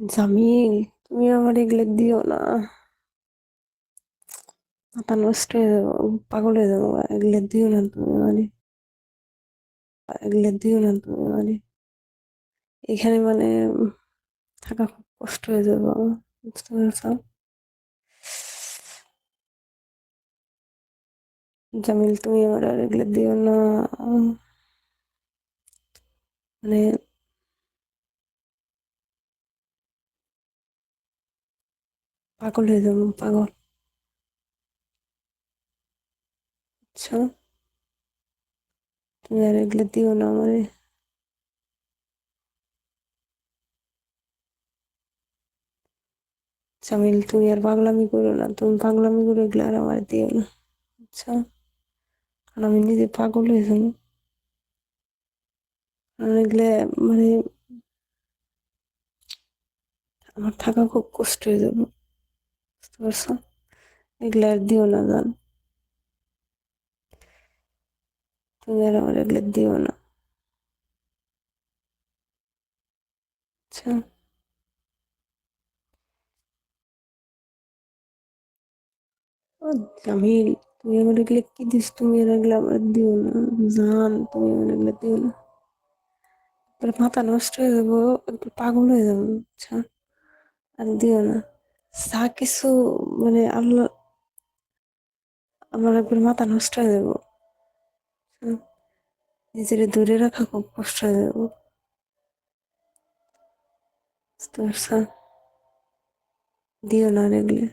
জামিল, তুমি আমার এগুলো দিও না। মাথা নষ্ট হয়ে যাব, পাগল হয়ে যাব। এগুলো দিও না তুমি মানে এগুলো দিও না তুমি মানে এখানে মানে থাকা খুব কষ্ট হয়ে যাবে আমার, বুঝতে পারছ? জামিল, তুমি আমার আর এগুলো দিও না। মানে পাগল হয়ে যাব, পাগল। আচ্ছা। তুমি আর এগুলো দিও না আমারে। জামিল, তুমি আর পাগলামি করো না। তুমি পাগলামি করে, এগুলো আর আমার দিও না। আচ্ছা। কারণ আমি নিজে পাগল হয়ে যাব। কারণ এগুলো মানে আমার থাকা খুব কষ্ট হয়ে যাবে। বুঝতে পারছ এগুলো আর দিও না জান তুমি আর আমার এগুলো দিও না আচ্ছা জামিল তুমি আমার এগুলো কি দিস তুমি আর এগুলো আমার দিও না জান তুমি আমার এগুলো দিও না মাথা নষ্ট হয়ে যাব একটু পাগল হয়ে যাব আচ্ছা আর দিও না যা কিছু মানে আল্লাহ আমার একবার মাথা নষ্ট হয়ে যাব। নিজের দূরে রাখা খুব কষ্ট হয়ে যাব। দিও না এগুলো।